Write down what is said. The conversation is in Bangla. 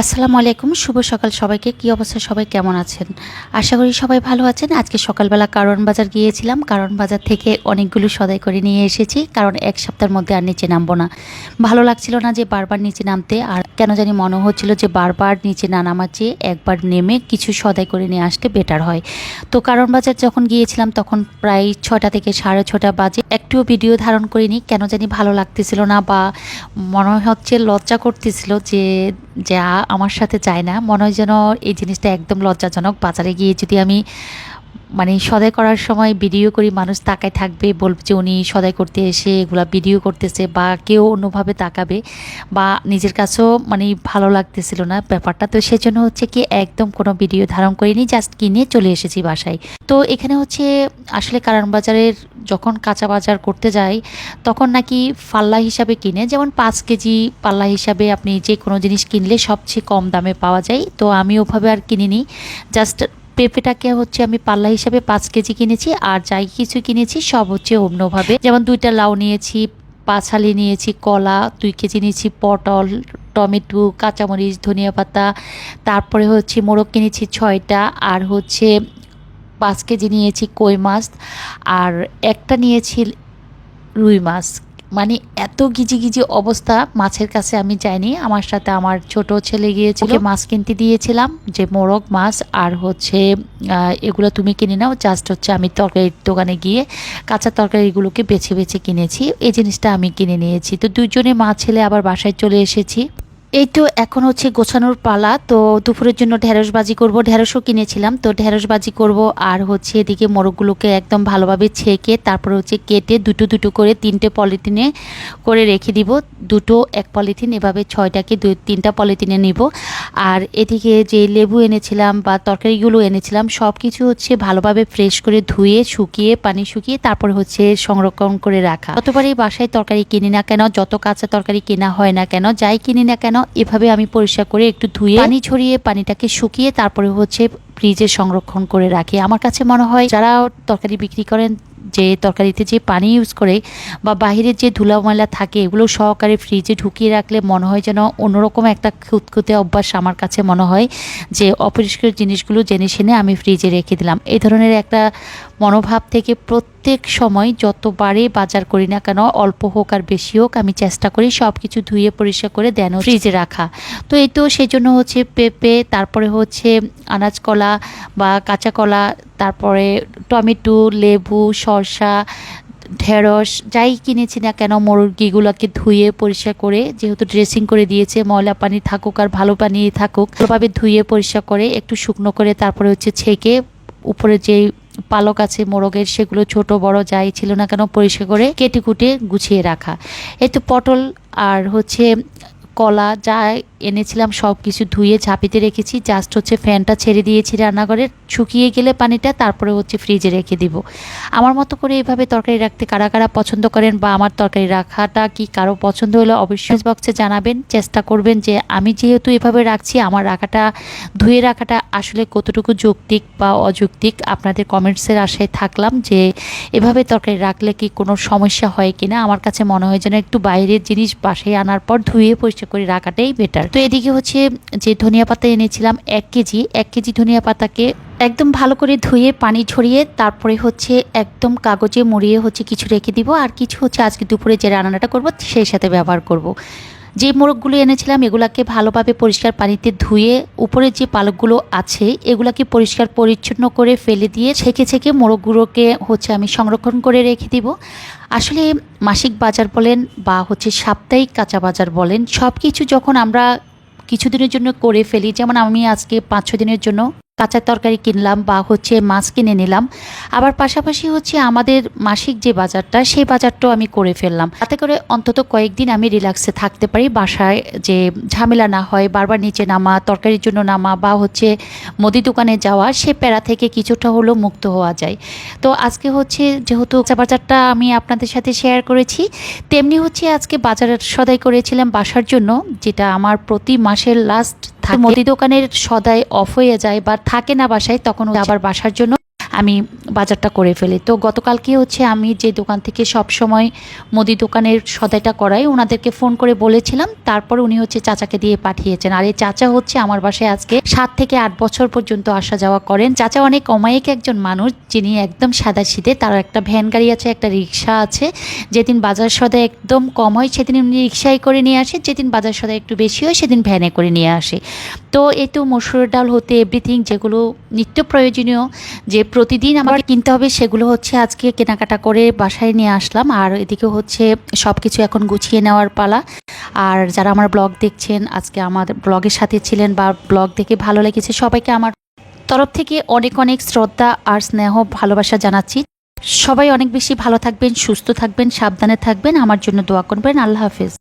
আসসালামু আলাইকুম, শুভ সকাল সবাইকে। কি অবস্থা? সবাই কেমন আছেন? আশা করি সবাই ভালো আছেন। আজকে সকালবেলা কারণ বাজার গিয়েছিলাম। কারণ বাজার থেকে অনেকগুলো সদাই করে নিয়ে এসেছি। কারণ এক সপ্তাহের মধ্যে আর নিচে নামবো না। ভালো লাগছিল না যে বারবার নিচে নামতে, আর কেন জানি মনে হচ্ছিল যে বারবার নিচে না নামার চেয়ে একবার নেমে কিছু সদাই করে নিয়ে আসতে বেটার হয়। তো কারণ বাজার যখন গিয়েছিলাম, তখন প্রায় ছটা থেকে সাড়ে ছটা বাজে। একটুও ভিডিও ধারণ করিনি। কেন জানি ভালো লাগতেছিল না বা মনে হচ্ছে লজ্জা করতেছিল যে যা আমার সাথে চায় না। মনে হয় যেন এই জিনিসটা একদম লজ্জাজনক। বাজারে গিয়ে যদি আমি মানে সদাই করার সময় ভিডিও করি, মানুষ তাকায় থাকবে, বলবে যে উনি সদাই করতে এসে এগুলা ভিডিও করতেছে বা কেউ অন্যভাবে তাকাবে বা নিজের কাছেও মানে ভালো লাগতেছিল না ব্যাপারটা। তো সেজন্য হচ্ছে কি একদম কোনো ভিডিও ধারণ করিনি, জাস্ট কিনে চলে এসেছি বাসায়। তো এখানে হচ্ছে আসলে কারণ বাজারের যখন কাঁচা বাজার করতে যাই, তখন নাকি পাল্লা হিসাবে কিনে, যেমন পাঁচ কেজি পাল্লা হিসাবে আপনি যে কোনো জিনিস কিনলে সবচেয়ে কম দামে পাওয়া যায়। তো আমি ওভাবে আর কিনিনি, জাস্ট পেঁপেটাকে হচ্ছে আমি পাল্লা হিসাবে পাঁচ কেজি কিনেছি, আর যাই কিছু কিনেছি সব হচ্ছে অন্যভাবে। যেমন দুইটা লাউ নিয়েছি পাছালি নিয়েছি, কলা দুই কেজি নিয়েছি, পটল, টমেটো, কাঁচামরিচ, ধনিয়া পাতা। তারপরে হচ্ছে মোরগ কিনেছি ছয়টা, আর হচ্ছে পাঁচ কেজি নিয়েছি কই মাছ, আর একটা নিয়েছি রুই মাছ। মানে এত গিজি গিজি অবস্থা মাছের কাছে আমি যাইনি। আমার সাথে আমার ছোট ছেলে গিয়েছিল। মাছ কিনতে দিয়েছিলাম যে মোরগ মাছ আর হচ্ছে এগুলো তুমি কিনে নাও। জাস্ট হচ্ছে আমি তরকারির দোকানে গিয়ে কাঁচা তরকারিগুলোকে বেছে বেছে কিনেছি। এই জিনিসটা আমি কিনে নিয়েছি। তো দুজনে মা ছেলে আবার বাসায় চলে এসেছি। এই তো এখন হচ্ছে গোছানোর পালা, তো দুপুরের জন্য ঢেঁড়স বাজি করব। ঢেঁড়সও কিনেছিলাম, তো ঢেঁড়স বাজি করব আর হচ্ছে এদিকে মোরগগুলোকে একদম ভালোভাবে ছেঁকে তারপরে হচ্ছে কেটে দুটো দুটো করে তিনটে পলিথিনে করে রেখে দিব। দুটো এক পলিথিন, এভাবে ছয়টাকে দু তিনটা পলিথিনে নিব। আর এদিকে যে লেবু এনেছিলাম বা তরকারিগুলো এনেছিলাম সব কিছু হচ্ছে ভালোভাবে ফ্রেশ করে ধুয়ে, শুকিয়ে, পানি শুকিয়ে তারপর হচ্ছে সংরক্ষণ করে রাখা। যতবারই বাসায় তরকারি কিনি না কেন, যত কাঁচা তরকারি কেনা হয় না কেন, যাই কিনি না কেন, এভাবে আমি পরিষ্কার করে একটু ধুয়ে, পানি ছড়িয়ে পানিটাকে শুকিয়ে তারপরে হচ্ছে ফ্রিজে সংরক্ষণ করে রাখি। আমার কাছে মনে হয়, যারা তরকারি বিক্রি করেন যে তরকারিতে যে পানি ইউজ করে বা বাহিরের যে ধুলা ময়লা থাকে, এগুলো সহকারে ফ্রিজে ঢুকিয়ে রাখলে মনে হয় যেন অন্যরকম একটা খুঁতখুঁতে অভ্যাস আমার কাছে মনে হয় যে অপরিষ্কার জিনিসগুলো জেনে শুনে আমি ফ্রিজে রেখে দিলাম। এই ধরনের একটা মনোভাব থেকে প্রত্যেক সময় যতবারই বাজার করি না কেন অল্প হোক আর বেশি হোক আমি চেষ্টা করি সব কিছু ধুয়ে পরিষ্কার করে দেন ফ্রিজে রাখা। তো এই তো সেই জন্য হচ্ছে পেঁপে তারপরে হচ্ছে আনাজ কলা বা কাঁচা কলা তারপরে টমেটো লেবু শসা ঢেঁড়স যাই কিনেছি না কেন মুরগিগুলোকে ধুয়ে পরিষ্কার করে যেহেতু ড্রেসিং করে দিয়েছে ময়লা পানি থাকুক আর ভালো পানি থাকুক ভালোভাবে ধুয়ে পরিষ্কার করে একটু শুকনো করে তারপরে হচ্ছে ছেঁকে উপরে যে পালক আছে, মোরগের, সেগুলো ছোট, বড় যাই ছিল না কেন পরিষ্কার করে কেটে কুটে গুছিয়ে রাখা। এতে পটল আর হচ্ছে কলা যা এনেছিলাম সব কিছু ধুয়ে ঝাঁপিতে রেখেছি। জাস্ট হচ্ছে ফ্যানটা ছেড়ে দিয়েছি রান্নাঘরে। শুকিয়ে গেলে পানিটা, তারপরে হচ্ছে ফ্রিজে রেখে দিব। আমার মতো করে এভাবে তরকারি রাখতে কারা কারা পছন্দ করেন বা আমার তরকারি রাখাটা কি কারও পছন্দ হলে অবশ্যই বক্সে জানাবেন। চেষ্টা করবেন যে আমি যেহেতু এভাবে রাখছি, আমার রাখাটা, ধুয়ে রাখাটা আসলে কতটুকু যৌক্তিক বা অযৌক্তিক আপনাদের কমেন্টসের আশায় থাকলাম যে এভাবে তরকারি রাখলে কি কোনো সমস্যা হয় কিনা। আমার কাছে মনে হয় যেন একটু বাইরের জিনিস বাসায় আনার পর ধুয়ে পরিষ্কার করে রাখাটাই বেটার তো এদিকে হচ্ছে যে ধনিয়া পাতা এনেছিলাম এক কেজি এক কেজি ধনিয়া পাতাকে একদম ভালো করে ধুয়ে পানি ঝরিয়ে তারপরে হচ্ছে একদম কাগজে মুড়িয়ে হচ্ছে কিছু রেখে দিব আর কিছু হচ্ছে আজকে দুপুরে যে রান্নাটা করব, সেই সাথে ব্যবহার করব। যে মোরগগুলো এনেছিলাম, এগুলাকে ভালোভাবে পরিষ্কার পানিতে ধুয়ে উপরে যে পালকগুলো আছে, এগুলাকে পরিষ্কার পরিচ্ছন্ন করে ফেলে দিয়ে ছেঁকে ছেঁকে মোরগগুলোকে হচ্ছে আমি সংরক্ষণ করে রেখে দিব। আসলে মাসিক বাজার বলেন বা হচ্ছে সাপ্তাহিক কাঁচা বাজার বলেন সব কিছু যখন আমরা কিছুদিনের জন্য করে ফেলি, যেমন আমি আজকে পাঁচ ছ দিনের জন্য কাঁচা তরকারি কিনলাম বা হচ্ছে মাছ কিনে নিলাম। আবার পাশাপাশি হচ্ছে আমাদের মাসিক যে বাজারটা, সেই বাজারটাও আমি করে ফেললাম। তাতে করে অন্তত কয়েকদিন আমি রিল্যাক্সে থাকতে পারি, বাসায় যে ঝামেলা না হয়, বারবার নিচে নামা, তরকারির জন্য নামা বা হচ্ছে মুদি দোকানে যাওয়া, সে প্যারা থেকে কিছুটা হলেও মুক্ত হওয়া যায়। তো আজকে হচ্ছে যেহেতু বাজারটা আমি আপনাদের সাথে শেয়ার করেছি, তেমনি হচ্ছে আজকে বাজার সদাই করেছিলাম বাসার জন্য, যেটা আমার প্রতি মাসের লাস্ট মুদি দোকানের সদাই অফ হয়ে যায় বা থাকে না বাসায় তখন আবার বাসার জন্য আমি বাজারটা করে ফেলি। তো গতকালকে হচ্ছে আমি যে দোকান থেকে সব সময় মুদি দোকানের সদাইটা করাই, ওনাদেরকে ফোন করে বলেছিলাম, তারপর উনি হচ্ছে চাচাকে দিয়ে পাঠিয়েছেন। আর এই চাচা হচ্ছে আমার বাসায় আজকে সাত থেকে আট বছর পর্যন্ত আসা যাওয়া করেন। চাচা অনেক অমায়িক একজন মানুষ, যিনি একদম সাদা শীতে তার একটা ভ্যান গাড়ি আছে, একটা রিক্সা আছে। যেদিন বাজার সদা একদম কম হয়, সেদিন উনি রিক্সায় করে নিয়ে আসে, যেদিন বাজার সদা একটু বেশি হয়, সেদিন ভ্যানে করে নিয়ে আসে। তো এই তো মসুর ডাল হতে, এভরিথিং যেগুলো নিত্য প্রয়োজনীয়, যে প্রতিদিন আমাকে কিনতে হবে সেগুলো হচ্ছে আজকে কেনাকাটা করে বাসায় নিয়ে আসলাম। আর এদিকে হচ্ছে সব কিছু এখন গুছিয়ে নেওয়ার পালা। আর যারা আমার ব্লগ দেখছেন আজকে আমার ব্লগের সাথে ছিলেন বা ব্লগ দেখে ভালো লেগেছে সবাইকে আমার তরফ থেকে অনেক অনেক শ্রদ্ধা আর স্নেহ ভালোবাসা জানাচ্ছি। সবাই অনেক বেশি ভালো থাকবেন সুস্থ থাকবেন সাবধানে থাকবেন। আমার জন্য দোয়া করবেন। আল্লাহ হাফেজ।